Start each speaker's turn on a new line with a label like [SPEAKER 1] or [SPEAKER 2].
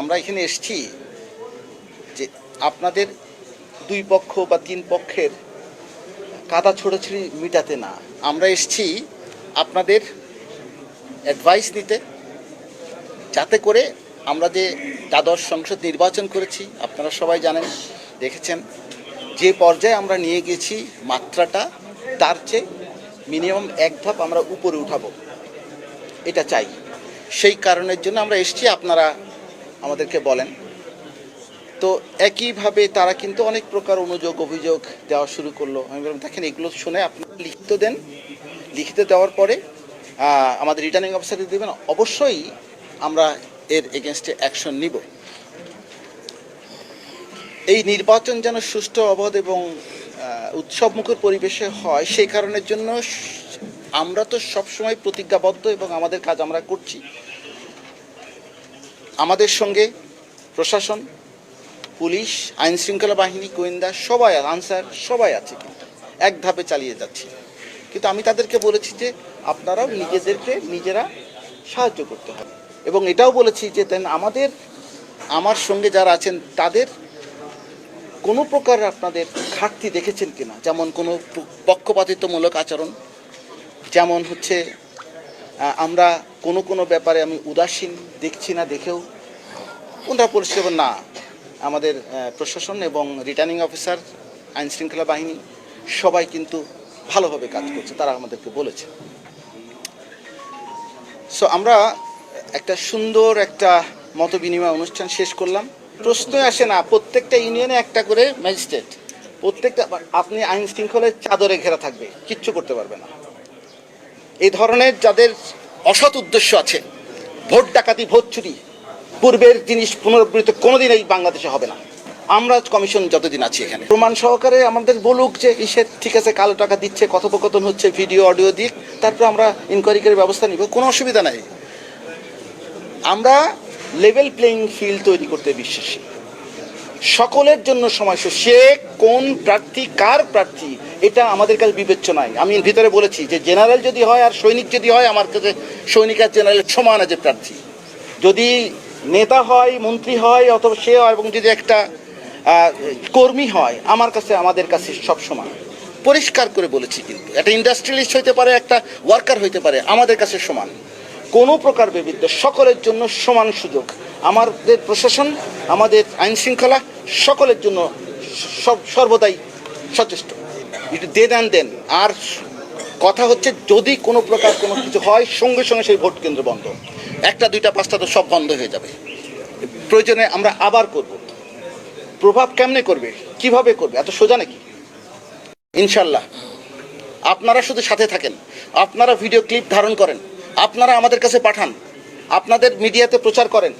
[SPEAKER 1] আমরা এখানে এসছি যে আপনাদের দুই পক্ষ বা তিন পক্ষের কাদা ছোড়াছুড়ি মিটাতে না। আমরা এসছি আপনাদের অ্যাডভাইস নিতে, যাতে করে আমরা যে দ্বাদশ সংসদ নির্বাচন করেছি, আপনারা সবাই জানেন, দেখেছেন, যে পর্যায়ে আমরা নিয়ে গেছি মাত্রাটা, তার চেয়ে মিনিমাম এক ধাপ আমরা উপরে উঠাবো। এটা চাই। সেই কারণের জন্য আমরা এসছি, আপনারা আমাদেরকে বলেন। তো একইভাবে তারা কিন্তু অনেক প্রকার অনুযোগ, অভিযোগ দেওয়া শুরু করল। আমি বললাম, দেখেন, এগুলো শুনে আপনারা লিখিত দেন। লিখিত দেওয়ার পরে আমাদের রিটার্নিং অফিসারকে দেবেন। অবশ্যই আমরা এর এগেনস্টে অ্যাকশন নিব। এই নির্বাচন যেন সুষ্ঠু, অবাধ এবং উৎসবমুখর পরিবেশে হয়, সেই কারণের জন্য আমরা তো সবসময় প্রতিজ্ঞাবদ্ধ এবং আমাদের কাজ আমরা করছি। আমাদের সঙ্গে প্রশাসন, পুলিশ আইন শৃঙ্খলা বাহিনী, গোয়েন্দা, সবাই আনসার সবাই আছে কিন্তু। এক ধাপে চালিয়ে যাচ্ছে। কিন্তু আমি তাদেরকে বলেছি যে আপনারাও নিজেদেরকে, নিজেরা সাহায্য করতে হবে। এবং এটাও বলেছি যে দেন আমাদের, আমার সঙ্গে যারা আছেন, তাদের কোনো প্রকার আপনাদের ঘাটতি দেখেছেন কিনা? যেমন কোনো পক্ষপাতিত্বমূলক আচরণ, যেমন হচ্ছে আমরা কোনো কোনো ব্যাপারে আমি উদাসীন দেখছি না দেখেও। ওনারা পরিষ্কার বলেন, না আমাদের প্রশাসন এবং রিটার্নিং অফিসার আইন শৃঙ্খলা বাহিনী সবাই কিন্তু ভালোভাবে কাজ করছে তারা আমাদেরকে বলেছে। সো আমরা একটা সুন্দর একটা মত বিনিময় অনুষ্ঠান শেষ করলাম। প্রশ্নই আসে না প্রত্যেকটা ইউনিয়নে একটা করে ম্যাজিস্ট্রেট প্রত্যেকটা আপনি আইন শৃঙ্খলার চাদরে ঘেরা থাকবে কিচ্ছু করতে পারবে না। এই ধরনের যাদের অসৎ উদ্দেশ্য আছে। ভোট ডাকাতি, ভোট চুরি। পূর্বের জিনিস পুনরাবৃত্তি কোনোদিন এই বাংলাদেশে হবে না। আমরা কমিশন যতদিন আছি এখানে। প্রমাণ সহকারে আমাদের বলুক যে ইসে ঠিক আছে, কালো টাকা দিচ্ছে, কথোপকথন হচ্ছে, ভিডিও, অডিও দিক, তারপর আমরা ইনকোয়ারি করে ব্যবস্থা নিব, কোনো অসুবিধা নাই। আমরা লেভেল প্লেইং ফিল্ড তৈরি করতে বিশ্বাসী। সকলের জন্য সময় সে কোন প্রার্থী, কার প্রার্থী এটা আমাদের কাছে বিবেচ্য নাই আমি ভিতরে বলেছি যে জেনারেল যদি হয় আর সৈনিক যদি হয়, আমার কাছে সৈনিক আর জেনারেল সমান আছে প্রার্থী। যদি নেতা হয়, মন্ত্রী হয়, অথবা সে হয় এবং যদি একটা কর্মী হয়, আমার কাছে, আমাদের কাছে সব সমান। পরিষ্কার করে বলেছি কিন্তু। একটা ইন্ডাস্ট্রিয়ালিস্ট হইতে পারে, একটা ওয়ার্কার হইতে পারে, আমাদের কাছে সমান। কোনো প্রকার বিবিধ সকলের জন্য সমান সুযোগ। আমাদের প্রশাসন, আমাদের আইন শৃঙ্খলা সকলের জন্য সব, সর্বদাই সচেষ্ট। একটু দে দেন দেন। আর কথা হচ্ছে, যদি কোনো প্রকার কোনো কিছু হয়, সঙ্গে সঙ্গে সেই ভোট কেন্দ্র বন্ধ। একটা, দুইটা, পাঁচটা তো সব বন্ধ হয়ে যাবে। প্রয়োজনে আমরা আবার করব। প্রভাব কেমনে করবে? কীভাবে করবে? এত সোজা নাকি? ইনশাল্লাহ। আপনারা শুধু সাথে থাকেন। আপনারা ভিডিও ক্লিপ ধারণ করেন। আপনারা আমাদের কাছে পাঠান। আপনাদের মিডিয়াতে প্রচার করেন।